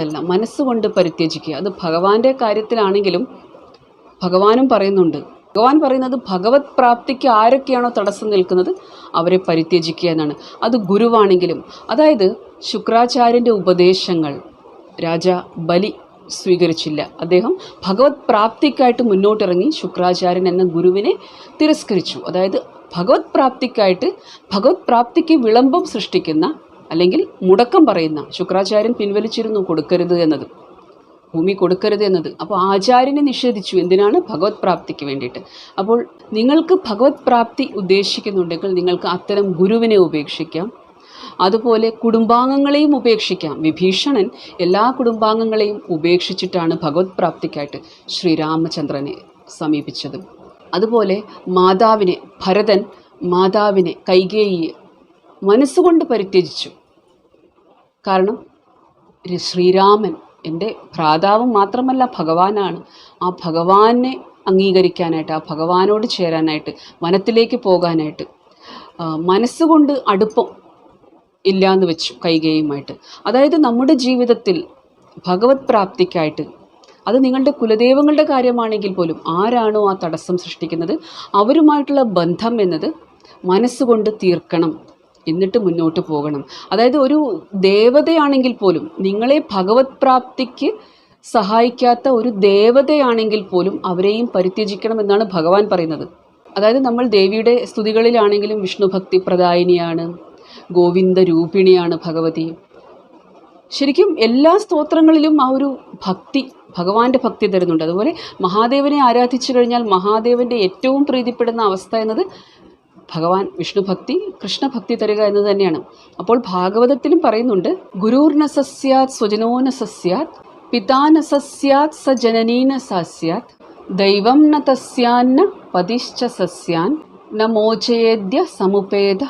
അല്ല മനസ്സുകൊണ്ട് പരിത്യജിക്കുക. അത് ഭഗവാന്റെ കാര്യത്തിലാണെങ്കിലും ഭഗവാനും പറയുന്നുണ്ട്. ഭഗവാൻ പറയുന്നത് ഭഗവത് പ്രാപ്തിക്ക് ആരൊക്കെയാണോ തടസ്സം നിൽക്കുന്നത് അവരെ പരിത്യജിക്കുക എന്നാണ്. അത് ഗുരുവാണെങ്കിലും അതായത് ശുക്രാചാര്യന്റെ ഉപദേശങ്ങൾ രാജ ബലി സ്വീകരിച്ചില്ല. അദ്ദേഹം ഭഗവത് പ്രാപ്തിക്കായിട്ട് മുന്നോട്ടിറങ്ങി ശുക്രാചാര്യൻ എന്ന ഗുരുവിനെ തിരസ്കരിച്ചു. അതായത് ഭഗവത് പ്രാപ്തിക്കായിട്ട് ഭഗവത് പ്രാപ്തിക്ക് വിളംബം സൃഷ്ടിക്കുന്ന അല്ലെങ്കിൽ മുടക്കം പറയുന്ന ശുക്രാചാര്യൻ പിൻവലിച്ചിരുന്നു കൊടുക്കരുത് എന്നത്. ഭൂമി കൊടുക്കരുത് എന്നത്. അപ്പോൾ ആചാര്യനെ നിഷേധിച്ചു. എന്തിനാണ്? ഭഗവത് പ്രാപ്തിക്ക് വേണ്ടിയിട്ട്. അപ്പോൾ നിങ്ങൾക്ക് ഭഗവത് പ്രാപ്തി ഉദ്ദേശിക്കുന്നുണ്ടെങ്കിൽ നിങ്ങൾക്ക് അത്തരം ഗുരുവിനെ ഉപേക്ഷിക്കാം. അതുപോലെ കുടുംബാംഗങ്ങളെയും ഉപേക്ഷിക്കാം. വിഭീഷണൻ എല്ലാ കുടുംബാംഗങ്ങളെയും ഉപേക്ഷിച്ചിട്ടാണ് ഭഗവത് പ്രാപ്തിക്കായിട്ട് ശ്രീരാമചന്ദ്രനെ സമീപിച്ചത്. അതുപോലെ മാതാവിനെ ഭരതൻ മാതാവിനെ കൈകേയിയെ മനസ്സുകൊണ്ട് പരിത്യജിച്ചു. കാരണം ശ്രീരാമൻ എന്റെ ഭ്രാതാവും മാത്രമല്ല ഭഗവാനാണ്. ആ ഭഗവാനെ അംഗീകരിക്കാനായിട്ട് ആ ഭഗവാനോട് ചേരാനായിട്ട് വനത്തിലേക്ക് പോകാനായിട്ട് മനസ്സുകൊണ്ട് അടുപ്പം ഇല്ലാന്ന് വെച്ചു കൈകേയുമായിട്ട്. അതായത് നമ്മുടെ ജീവിതത്തിൽ ഭഗവത് പ്രാപ്തിക്കായിട്ട് അത് നിങ്ങളുടെ കുലദൈവങ്ങളുടെ കാര്യമാണെങ്കിൽ പോലും ആരാണോ ആ തടസ്സം സൃഷ്ടിക്കുന്നത്? അവരുമായിട്ടുള്ള ബന്ധം എന്നത് മനസ്സുകൊണ്ട് തീർക്കണം. എന്നിട്ട് മുന്നോട്ട് പോകണം. അതായത് ഒരു ദേവതയാണെങ്കിൽ പോലും നിങ്ങളെ ഭഗവത് പ്രാപ്തിക്ക് സഹായിക്കാത്ത ഒരു ദേവതയാണെങ്കിൽ പോലും അവരെയും പരിത്യജിക്കണം എന്നാണ് ഭഗവാൻ പറയുന്നത്. അതായത് നമ്മൾ ദേവിയുടെ സ്തുതികളിലാണെങ്കിലും വിഷ്ണു ഭക്തി പ്രദായിനിയാണ് ഗോവിന്ദ രൂപിണിയാണ് ഭഗവതി. ശരിക്കും എല്ലാ സ്തോത്രങ്ങളിലും ആ ഒരു ഭക്തി ഭഗവാന്റെ ഭക്തി തരുന്നുണ്ട്. അതുപോലെ മഹാദേവനെ ആരാധിച്ചു കഴിഞ്ഞാൽ മഹാദേവന്റെ ഏറ്റവും പ്രീതിപ്പെടുന്ന അവസ്ഥ എന്നത് ഭഗവാൻ വിഷ്ണുഭക്തി കൃഷ്ണഭക്തി തരിക എന്ന് തന്നെയാണ്. അപ്പോൾ ഭാഗവതത്തിലും പറയുന്നുണ്ട് ഗുരുർനസസ്യാത് സസ്യാത് സ്വജനോ ന സസ്യാത് സ ജനനീന സസ്യാത് ദൈവം ന തസ്യാന്ന പതിശ്ച സസ്യാൻ ന മോചേദ്യ സമുപേദ